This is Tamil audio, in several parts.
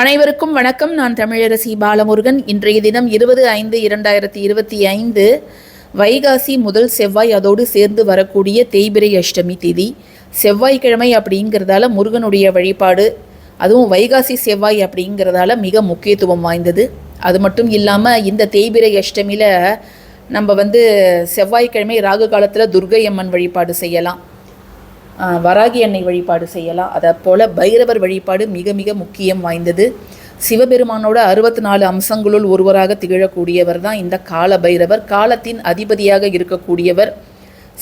அனைவருக்கும் வணக்கம். நான் தமிழரசி பாலமுருகன். இன்றைய தினம் இருபது ஐந்து இரண்டாயிரத்தி இருபத்தி ஐந்து வைகாசி முதல் செவ்வாய் அதோடு சேர்ந்து வரக்கூடிய தேய்பிரை அஷ்டமி திதி. செவ்வாய்க்கிழமை அப்படிங்கிறதால முருகனுடைய வழிபாடு அதுவும் வைகாசி செவ்வாய் அப்படிங்கிறதால மிக முக்கியத்துவம் வாய்ந்தது. அது மட்டும் இல்லாமல் இந்த தேய்பிரை அஷ்டமியில் நம்ம வந்து செவ்வாய்க்கிழமை ராகு காலத்தில் துர்கை அம்மன் வழிபாடு செய்யலாம். வராகி அன்னை வழிபாடு செய்யலாம். அதை போல் பைரவர் வழிபாடு மிக மிக முக்கியம் வாய்ந்தது. சிவபெருமானோட அறுபத்தி நாலு அம்சங்களுள் ஒருவராக திகழக்கூடியவர் தான் இந்த கால பைரவர். காலத்தின் அதிபதியாக இருக்கக்கூடியவர்.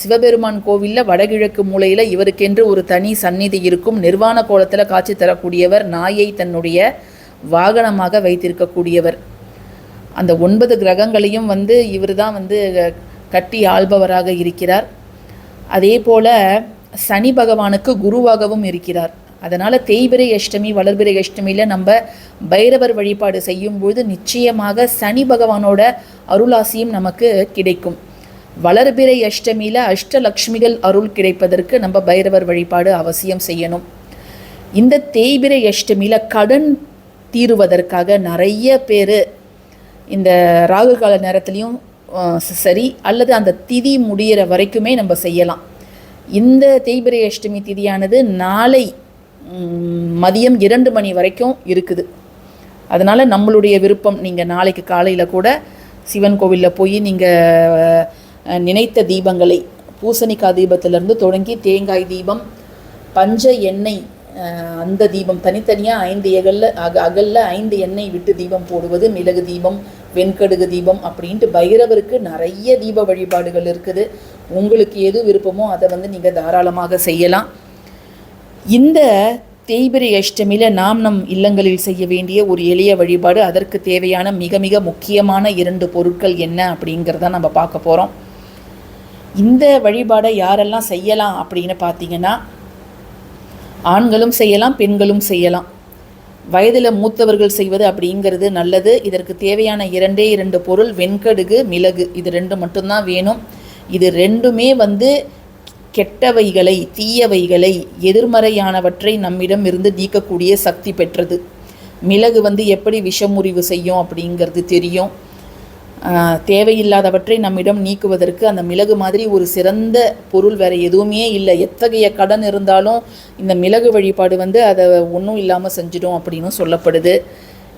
சிவபெருமான் கோவிலில் வடகிழக்கு மூலையில் இவருக்கென்று ஒரு தனி சந்நிதி இருக்கும். நிர்வாண கோலத்தில் காட்சி தரக்கூடியவர். நாயை தன்னுடைய வாகனமாக வைத்திருக்கக்கூடியவர். அந்த ஒன்பது கிரகங்களையும் வந்து இவர் தான் வந்து கட்டி ஆள்பவராக இருக்கிறார். அதே போல் சனி பகவானுக்கு குருவாகவும் இருக்கிறார். அதனால் தேய்பிரை அஷ்டமி வளர்பிரை அஷ்டமியில் நம்ம பைரவர் வழிபாடு செய்யும்பொழுது நிச்சயமாக சனி பகவானோட அருளாசியும் நமக்கு கிடைக்கும். வளர்பிரை அஷ்டமியில் அஷ்டலக்ஷ்மிகள் அருள் கிடைப்பதற்கு நம்ம பைரவர் வழிபாடு அவசியம் செய்யணும். இந்த தேய்பிரை அஷ்டமியில் கடன் தீருவதற்காக நிறைய பேர் இந்த ராகு கால நேரத்துலையும் சரி அல்லது அந்த திதி முடியிற வரைக்குமே நம்ம செய்யலாம். இந்த தேய்பிரை அஷ்டமி திதியானது நாளை மதியம் இரண்டு மணி வரைக்கும் இருக்குது. அதனால் நம்மளுடைய விருப்பம் நீங்கள் நாளைக்கு காலையில் கூட சிவன் கோவிலில் போய் நீங்கள் நினைத்த தீபங்களை பூசணிக்காய் தீபத்திலேருந்து தொடங்கி தேங்காய் தீபம் பஞ்ச எண்ணெய் அந்த தீபம் தனித்தனியாக ஐந்து எகல்ல அக அகல்ல ஐந்து எண்ணெய் விட்டு தீபம் போடுவது மிளகு தீபம் வெண்கடுகு தீபம் அப்படின்ட்டு பைரவருக்கு நிறைய தீப வழிபாடுகள் இருக்குது. உங்களுக்கு எது விருப்பமோ அதை வந்து நீங்கள் தாராளமாக செய்யலாம். இந்த தேய்பிரி அஷ்டமியில் நாம் நம் இல்லங்களில் செய்ய வேண்டிய ஒரு எளிய வழிபாடு அதற்கு தேவையான மிக மிக முக்கியமான இரண்டு பொருட்கள் என்ன அப்படிங்கிறத நம்ம பார்க்க போகிறோம் இந்த வழிபாடை யாரெல்லாம் செய்யலாம் அப்படின்னு பார்த்தீங்கன்னா ஆண்களும் செய்யலாம் பெண்களும் செய்யலாம். வயதில் மூத்தவர்கள் செய்வது அப்படிங்கிறது நல்லது. இதற்கு தேவையான இரண்டே இரண்டு பொருள் வெண்கடுகு மிளகு. இது ரெண்டு மட்டும்தான் வேணும். இது ரெண்டுமே வந்து கெட்டவைகளை தீயவைகளை எதிர்மறையானவற்றை நம்மிடம் இருந்து நீக்கக்கூடிய சக்தி பெற்றது. மிளகு வந்து எப்படி விஷமுறிவு செய்யும் அப்படிங்கிறது தெரியும். தேவையில்லாதவற்றை நம்மிடம் நீக்குவதற்கு அந்த மிளகு மாதிரி ஒரு சிறந்த பொருள் வேறு எதுவுமே இல்லை. எத்தகைய கடன் இருந்தாலும் இந்த மிளகு வழிபாடு வந்து அதை ஒன்றும் இல்லாமல் செஞ்சிடும் அப்படின்னு சொல்லப்படுது.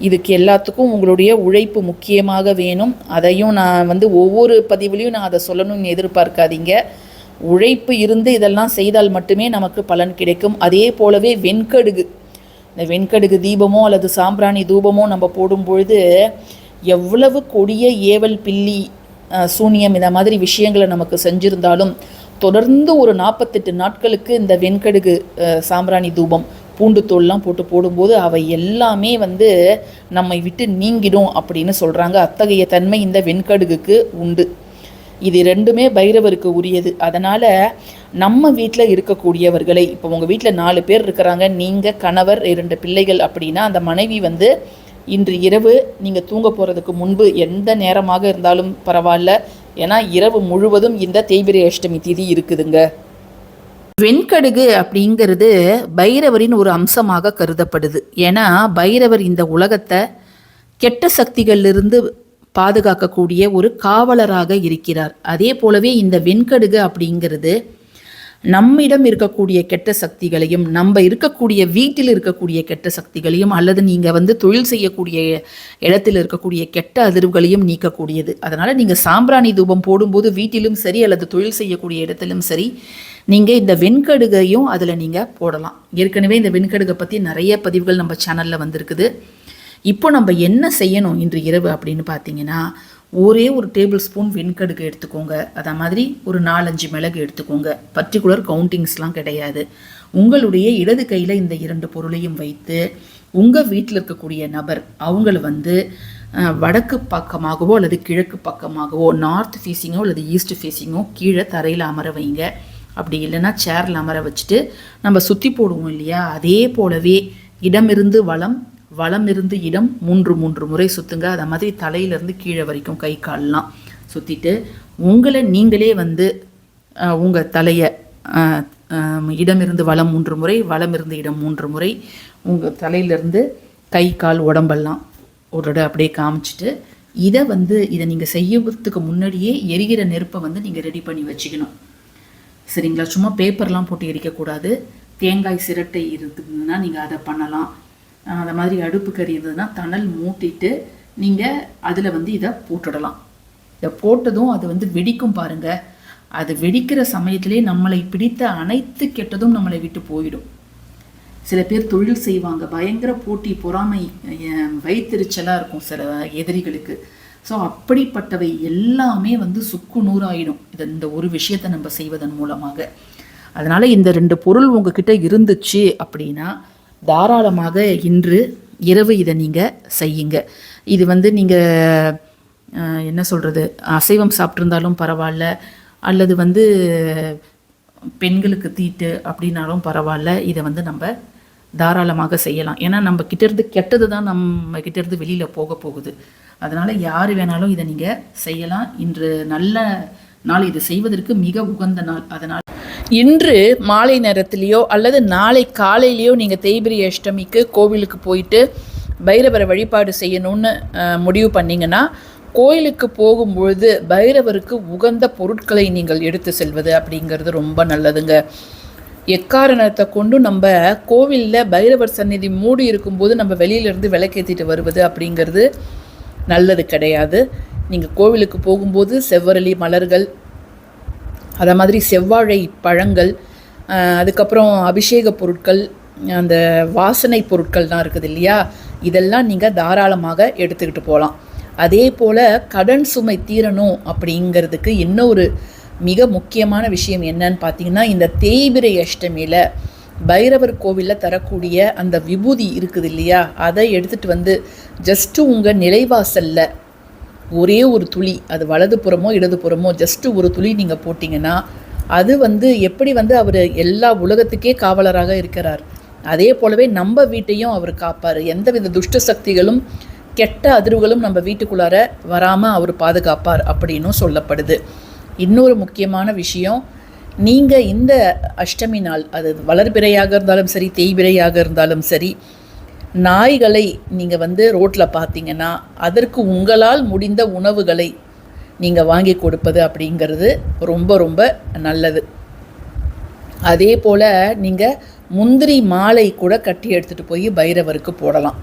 இதுக்கு எல்லாத்துக்கும் உங்களுடைய உழைப்பு முக்கியமாக வேணும். அதையும் நான் வந்து ஒவ்வொரு பதிவுலையும் நான் அதை சொல்லணும்னு எதிர்பார்க்காதீங்க. உழைப்பு இருந்து இதெல்லாம் செய்தால் மட்டுமே நமக்கு பலன் கிடைக்கும். அதே போலவே வெண்கடுகு. இந்த வெண்கடுகு தீபமோ அல்லது சாம்பிராணி தூபமோ நம்ம போடும் பொழுது எவ்வளவு கொடிய ஏவல் பில்லி சூனியம் இந்த மாதிரி விஷயங்களை நமக்கு செஞ்சிருந்தாலும் தொடர்ந்து ஒரு நாற்பத்தெட்டு நாட்களுக்கு இந்த வெண்கடுகு சாம்பிராணி தூபம் பூண்டு தோல்லாம் போட்டு போடும்போது அவை எல்லாமே வந்து நம்மை விட்டு நீங்கிடும் அப்படின்னு சொல்கிறாங்க அத்தகைய தன்மை இந்த வெண்கடுகுக்கு உண்டு. இது ரெண்டுமே பைரவருக்கு உரியது. அதனால் நம்ம வீட்டில் இருக்கக்கூடியவர்களை இப்போ உங்கள் வீட்டில் நாலு பேர் இருக்கிறாங்க நீங்கள் கணவர் இரண்டு பிள்ளைகள் அப்படின்னா அந்த மனைவி வந்து இன்று இரவு நீங்கள் தூங்க போகிறதுக்கு முன்பு எந்த நேரமாக இருந்தாலும் பரவாயில்ல. ஏன்னா இரவு முழுவதும் இந்த தேய்பிரை அஷ்டமி திதி இருக்குதுங்க. வெண்கடுகு அப்படிங்கிறது பைரவரின் ஒரு அம்சமாக கருதப்படுது. ஏன்னா பைரவர் இந்த உலகத்தை கெட்ட சக்திகளிலிருந்து பாதுகாக்கக்கூடிய ஒரு காவலராக இருக்கிறார். அதே போலவே இந்த வெண்கடுகு அப்படிங்கிறது நம்மிடம் இருக்கக்கூடிய கெட்ட சக்திகளையும் நம்ம இருக்கக்கூடிய வீட்டில் இருக்கக்கூடிய கெட்ட சக்திகளையும் அல்லது நீங்கள் வந்து தொழில் செய்யக்கூடிய இடத்தில் இருக்கக்கூடிய கெட்ட அதிர்வுகளையும் நீக்கக்கூடியது. அதனால் நீங்கள் சாம்பிராணி தூபம் போடும்போது வீட்டிலும் சரி அல்லது தொழில் செய்யக்கூடிய இடத்திலும் சரி நீங்கள் இந்த வெண்கடுகையும் அதில் நீங்கள் போடலாம். ஏற்கனவே இந்த வெண்கடுகை பற்றி நிறைய பதிவுகள் நம்ம சேனலில் வந்திருக்குது. இப்போ நம்ம என்ன செய்யணும் இன்று இரவு அப்படின்னு பார்த்தீங்கன்னா ஒரே ஒரு டேபிள் ஸ்பூன் வெண்கடுகு எடுத்துக்கோங்க. அதே மாதிரி ஒரு நாலஞ்சு மிளகு எடுத்துக்கோங்க. பர்டிகுலர் கவுண்டிங்ஸ்லாம் கிடையாது. உங்களுடைய இடது கையில் இந்த இரண்டு பொருளையும் வைத்து உங்கள் வீட்டில் இருக்கக்கூடிய நபர் அவங்கள வந்து வடக்கு பக்கமாகவோ அல்லது கிழக்கு பக்கமாகவோ நார்த் ஃபேஸிங்கோ அல்லது ஈஸ்ட் ஃபேஸிங்கோ கீழே தரையில் அமர வைங்க. அப்படி இல்லைன்னா சேரில் அமர வச்சுட்டு நம்ம சுற்றி போடுவோம் இல்லையா? அதே போலவே இடமிருந்து வளம் வளமிருந்து இருந்து இடம் மூன்று மூன்று முறை சுற்றுங்க அதை மாதிரி தலையிலேருந்து கீழே வரைக்கும் கை கால்லாம் சுற்றிட்டு உங்களை நீங்களே வந்து உங்கள் தலையை இடமிருந்து வளம் மூன்று முறை வலமிருந்து இடம் மூன்று முறை உங்கள் தலையிலிருந்து கை கால் உடம்பெல்லாம் ஒரு தடவை அப்படியே காமிச்சிட்டு இதை வந்து இதை நீங்கள் செய்யறதுக்கு முன்னாடியே எரிகிற நெருப்பை வந்து நீங்கள் ரெடி பண்ணி வச்சுக்கணும். சரிங்களா? சும்மா பேப்பர்லாம் போட்டு எரிக்கக்கூடாது. தேங்காய் சிரட்டை இருந்ததுன்னா நீங்கள் அதை பண்ணலாம். அந்த மாதிரி அடுப்பு கறி இருந்ததுன்னா தணல் மூட்டிட்டு நீங்கள் அதில் வந்து இதை போட்டுடலாம். இதை போட்டதும் அது வந்து வெடிக்கும் பாருங்க. அது வெடிக்கிற சமயத்திலே நம்மளை பிடித்த அனைத்து கெட்டதும் நம்மளை விட்டு போயிடும். சில பேர் தொழில் செய்வாங்க. பயங்கர போட்டி பொறாமை அஹ், இருக்கும் சில எதிரிகளுக்கு. ஸோ அப்படிப்பட்டவை எல்லாமே வந்து சுக்கு நூறாயிடும். இது இந்த ஒரு விஷயத்தை நம்ம செய்வதன் மூலமாக. அதனால் இந்த ரெண்டு பொருள் உங்ககிட்ட இருந்துச்சு அப்படின்னா தாராளமாக இன்று இரவு இதை நீங்கள் செய்யுங்க. இது வந்து நீங்கள் என்ன சொல்கிறது அசைவம் சாப்பிட்ருந்தாலும் பரவாயில்ல அல்லது வந்து பெண்களுக்கு தீட்டு அப்படின்னாலும் பரவாயில்ல இதை வந்து நம்ம தாராளமாக செய்யலாம். ஏன்னா நம்ம கிட்டேருந்து கெட்டது தான் நம்ம கிட்டேருந்து வெளியில் போக போகுது. அதனால் யார் வேணாலும் இதை நீங்கள் செய்யலாம். இன்று நல்ல நாள் இது செய்வதற்கு மிக உகந்த நாள். அதனால் இன்று மாலை நேரத்திலேயோ அல்லது நாளை காலையிலையோ நீங்கள் தேய்பிரி அஷ்டமிக்கு கோவிலுக்கு போயிட்டு பைரவரை வழிபாடு செய்யணும்னு முடிவு பண்ணிங்கன்னா கோயிலுக்கு போகும்பொழுது பைரவருக்கு உகந்த பொருட்களை நீங்கள் எடுத்து செல்வது அப்படிங்கிறது ரொம்ப நல்லதுங்க. எக்காரணத்தை கொண்டு நம்ம கோவிலில் பைரவர் சந்நிதி மூடி இருக்கும்போது நம்ம வெளியிலேருந்து விளக்கேற்றிட்டு வருவது அப்படிங்கிறது நல்லது கிடையாது. நீங்கள் கோவிலுக்கு போகும்போது செவ்வரளி மலர்கள் அதை மாதிரி செவ்வாழை பழங்கள் அதுக்கப்புறம் அபிஷேக பொருட்கள் அந்த வாசனை பொருட்கள்லாம் இருக்குது இல்லையா? இதெல்லாம் நீங்கள் தாராளமாக எடுத்துக்கிட்டு போகலாம் அதே போல் கடன் சுமை தீரணும் அப்படிங்கிறதுக்கு இன்னொரு மிக முக்கியமான விஷயம் என்னன்னு பார்த்தீங்கன்னா இந்த தேய்பிரை அஷ்டமியில் பைரவர் கோவிலில் தரக்கூடிய அந்த விபூதி இருக்குது இல்லையா? அதை எடுத்துகிட்டு வந்து ஜஸ்ட்டு உங்கள் நிலைவாசலில் ஒரே ஒரு துளி அது வலதுபுறமோ இடதுபுறமோ ஜஸ்ட்டு ஒரு துளி நீங்கள் போட்டிங்கன்னா அது வந்து எப்படி வந்து அவர் எல்லா உலகத்துக்கே காவலராக இருக்கிறார். அதே போலவே நம்ம வீட்டையும் அவர் காப்பார். எந்தவித துஷ்ட சக்திகளும் கெட்ட அதிர்வுகளும் நம்ம வீட்டுக்குள்ளார வராமல் அவர் பாதுகாப்பார் அப்படின்னும் சொல்லப்படுது. இன்னொரு முக்கியமான விஷயம் நீங்கள் இந்த அஷ்டமி நாள் அது வளர்பிறையாக இருந்தாலும் சரி தேய்பிறையாக இருந்தாலும் சரி நாய்களை நீங்கள் வந்து ரோட்டில் பார்த்தீங்கன்னா அதற்கு உங்களால் முடிந்த உணவுகளை நீங்கள் வாங்கி கொடுப்பது அப்படிங்கிறது ரொம்ப ரொம்ப நல்லது. அதே போல் நீங்கள் முந்திரி மாலை கூட கட்டி எடுத்துகிட்டு போய் பைரவருக்கு போடலாம்.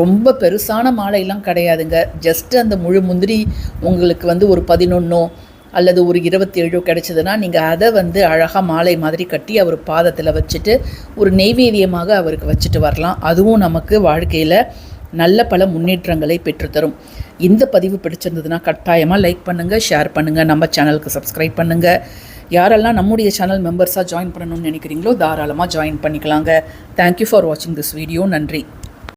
ரொம்ப பெருசான மாலையெல்லாம் கிடையாதுங்க. ஜஸ்ட் அந்த முழு முந்திரி உங்களுக்கு வந்து ஒரு பதினொன்னோ அல்லது ஒரு இருபத்தி ஏழோ கிடைச்சதுன்னா நீங்கள் அதை வந்து அழகாக மாலை மாதிரி கட்டி அவர் பாதத்தில் வச்சுட்டு ஒரு நெய்வேதியமாக அவருக்கு வச்சுட்டு வரலாம். அதுவும் நமக்கு வாழ்க்கையில் நல்ல பல முன்னேற்றங்களை பெற்றுத்தரும். இந்த பதிவு பிடிச்சிருந்ததுன்னா கட்டாயமாக லைக் பண்ணுங்கள் ஷேர் பண்ணுங்கள் நம்ம சேனலுக்கு சப்ஸ்கிரைப் பண்ணுங்கள் யாரெல்லாம் நம்முடைய சேனல் மெம்பர்ஸாக ஜாயின் பண்ணணும்னு நினைக்கிறீங்களோ தாராளமாக ஜாயின் பண்ணிக்கலாங்க. தேங்க்யூ ஃபார் வாட்சிங் திஸ் வீடியோ நன்றி.